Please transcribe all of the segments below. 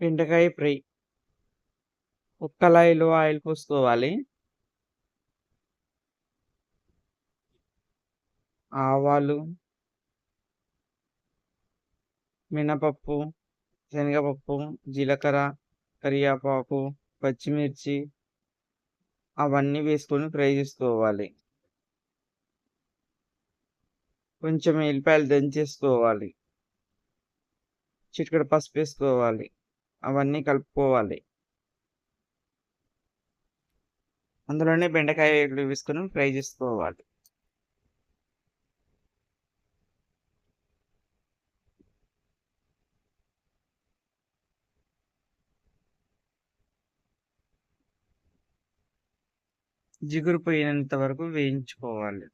బెండకాయ ఫ్రై. ఒక కళాయిలో ఆయిల్ పోసుకోవాలి. ఆవాలు మినపప్పు, శనగపప్పు, జీలకర్ర, కరివేపాకు, పచ్చిమిర్చి అవన్నీ వేసుకొని ఫ్రై చేసుకోవాలి. కొంచెం ఎల్లిపాయలు దంచేసుకోవాలి. చిటుకుడు పసుపు వేసుకోవాలి అవన్నీ కలుపుకోవాలి. అందులోనే బెండకాయలు వేసుకొని ఫ్రై చేసుకోవాలి. జిగురు పోయినంత వరకు వేయించుకోవాలి.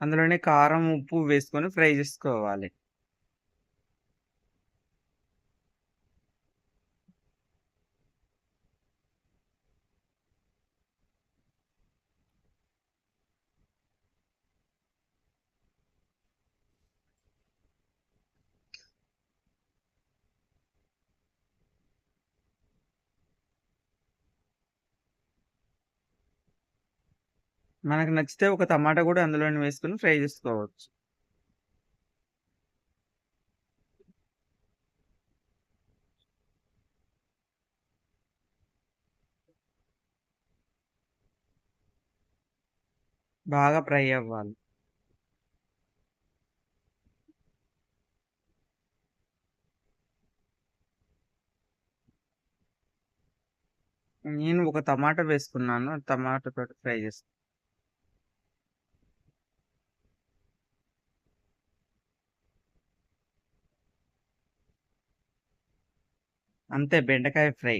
అందులోనే కారం, ఉప్పు వేసుకొని ఫ్రై చేసుకోవాలి. మనకు నచ్చితే ఒక టమాటా కూడా అందులోనే వేసుకుని ఫ్రై చేసుకోవచ్చు. బాగా ఫ్రై అవ్వాలి. నేను ఒక టమాటా వేసుకున్నాను. టమాటా ఫ్రై చేస్తాను అంతే బెండకాయ ఫ్రై.